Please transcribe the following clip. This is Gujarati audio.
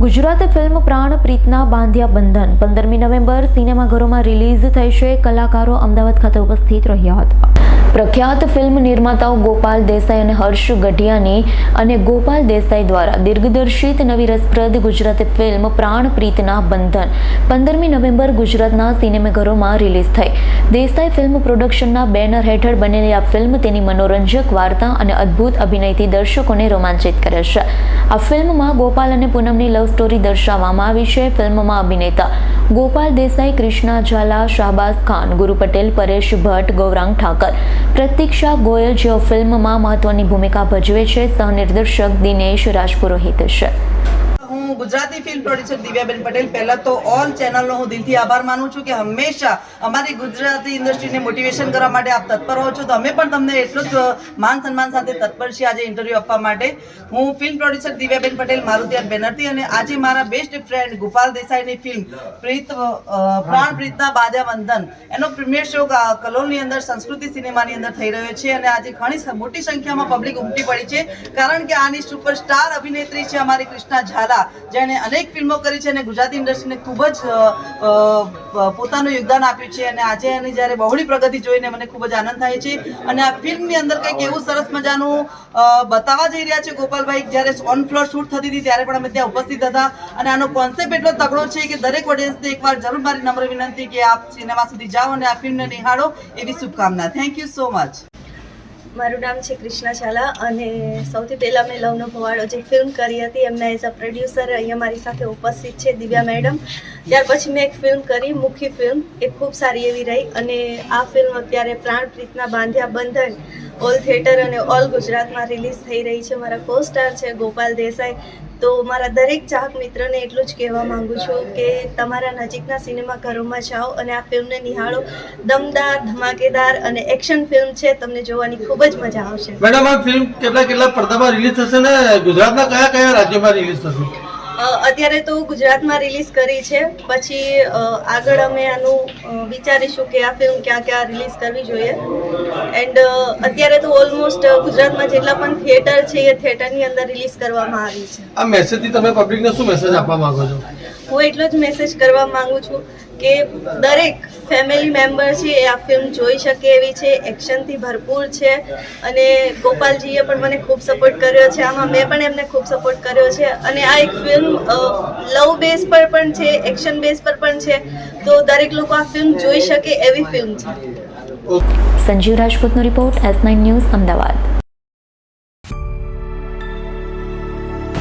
ગુજરાત ફિલ્મ પ્રાણ પ્રીતના બાંધ્યા બંધન. પંદરમી નવેમ્બર સિનેમાઘરોમાં રિલીઝ થઈ છે કલાકારો અમદાવાદ ખાતે ઉપસ્થિત રહ્યા હતા. પ્રખ્યાત ફિલ્મ નિર્માતાઓ ગોપાલ દેસાઈ અને હર્ષ ગઢિયાની અને ગોપાલ દેસાઈ દ્વારા દિગ્દર્શિત નવી રસપ્રદ ગુજરાતી ફિલ્મ પ્રાણ પ્રીતના બંધન પંદરમી નવેમ્બર ગુજરાતના સિનેમાઘરોમાં રિલીઝ થઈ. દેસાઈ ફિલ્મ પ્રોડક્શનના બેનર હેઠળ બનેલી આ ફિલ્મ તેની મનોરંજક વાર્તા અને અદ્ભુત અભિનયથી દર્શકોને રોમાંચિત કરે છે. આ ફિલ્મમાં ગોપાલ અને પૂનમની લવ સ્ટોરી દર્શાવવામાં આવી છે. ફિલ્મમાં અભિનેતા ગોપાલ દેસાઈ, કૃષ્ણા ઝાલા શાહબાઝ ખાન, ગુરુ પટેલ, પરેશ ભટ્ટ, ગૌરાંગ ઠાકર. પ્રતિક્ષા ગોયલ જેઓ ફિલ્મમાં મહત્વની ભૂમિકા ભજવે છે, સહનિર્દેશક દિનેશ રાજપુરોહિત છે. હું ગુજરાતી ફિલ્મ પ્રોડ્યુસર દિવ્યાબેન પટેલ. પહેલાં તો ઓલ ચેનલનો હું દિલથી આભાર માનું છું કે હંમેશા અમારી ગુજરાતી ઇન્ડસ્ટ્રીને મોટિવેશન કરવા માટે આપ તત્પર હો છો. તો અમે પણ તમને એટલું જ માન સન્માન સાથે તત્પર છીએ આજે ઇન્ટરવ્યૂ આપવા માટે. હું ફિલ્મ પ્રોડ્યુસર દિવ્યાબેન પટેલ મારુતિયાર બેનર્જી અને આજે મારા બેસ્ટ ફ્રેન્ડ ગોપાલ દેસાઈની ફિલ્મ પ્રીત પ્રાણ પ્રીતના બાદ્યા વંદન. એનો પ્રીમિયર શો કલોલની અંદર સંસ્કૃતિ સિનેમાની અંદર થઈ રહ્યો છે અને આજે ઘણી મોટી સંખ્યામાં પબ્લિક ઉમટી પડી છે. કારણ કે આની સુપરસ્ટાર અભિનેત્રી છે અમારી કૃષ્ણા ઝાલા. જેણે અનેક ફિલ્મો કરી છે અને ગુજરાતી ઇન્ડસ્ટ્રીને ખૂબ જ પોતાનું યોગદાન આપ્યું છે અને આજે એની જ્યારે બહોળી પ્રગતિ જોઈને મને ખૂબ જ આનંદ થાય છે. અને આ ફિલ્મની અંદર કંઈક એવું સરસ મજાનું બતાવવા જઈ રહ્યા છે ગોપાલભાઈ જ્યારે ઓન ફ્લોર શૂટ થતી હતી ત્યારે પણ અમે ત્યાં ઉપસ્થિત હતા. અને આનો કોન્સેપ્ટ એટલો તગડો છે કે દરેક ઓડિયન્સને એકવાર જરૂર મારી નમ્ર વિનંતી કે આપ સિનેમા સુધી જાઓ અને આ ફિલ્મને નિહાળો એવી શુભકામના. થેન્ક યુ સો મચ મારું નામ છે કૃષ્ણા ઝાલા અને સૌથી પહેલાં મેં લવનો ભવાડો જે ફિલ્મ કરી હતી, એમના એઝ અ પ્રોડ્યુસર અહીંયા મારી સાથે ઉપસ્થિત છે દિવ્યા મેડમ. ત્યાર પછી મેં એક ફિલ્મ કરી, મુખી ફિલ્મ એ ખૂબ સારી એવી રહી અને આ ફિલ્મ અત્યારે પ્રાણ પ્રીતના બાંધ્યા બંધન ઓલ થિયેટર અને ઓલ ગુજરાતમાં રિલીઝ થઈ રહી છે. મારા કો સ્ટાર છે ગોપાલ દેસાઈ. તો મારા દરેક ચાહક મિત્રને એટલું જ કહેવા માંગુ છું કે તમારા નજીકના સિનેમા ઘરોમાં જાઓ અને આ ફિલ્મને નિહાળો. દમદાર, ધમાકેદાર અને એક્શન ફિલ્મ છે. તમને જોવાની ખૂબ જ મજા આવશે. મેડમ, આ ફિલ્મ કેટલા કેટલા પડદામાં રિલીઝ થશે ને? ગુજરાતના કયા કયા રાજ્યોમાં રિલીઝ થશે? અત્યારે તો ગુજરાતમાં રિલીઝ કરી છે. પછી આગળ અમે આનું વિચારીશું કે આ ફિલ્મ ક્યાં ક્યાં રિલીઝ કરવી જોઈએ. એન્ડ અત્યારે તો ઓલમોસ્ટ ગુજરાતમાં જેટલા પણ થિયેટર છે એ થિયેટરની અંદર રિલીઝ કરવામાં આવી છે. આ મેસેજથી તમે પબ્લિકને શું મેસેજ આપવા માંગો છો? હું એટલો જ મેસેજ કરવા માંગુ છું કે દરેક ફેમિલી મેમ્બર છે એ આ ફિલ્મ જોઈ શકે એવી છે એક્શનથી ભરપૂર છે અને ગોપાલજીએ પણ મને ખૂબ સપોર્ટ કર્યો છે, આમાં મેં પણ એમને ખૂબ સપોર્ટ કર્યો છે અને આ એક ફિલ્મ લવ બેઝ પર પણ છે એક્શન બેઝ પર પણ છે, તો દરેક લોકો આ ફિલ્મ જોઈ શકે એવી ફિલ્મ છે. Sanjeev રાજપૂતનો report S nine news Ahmedabad.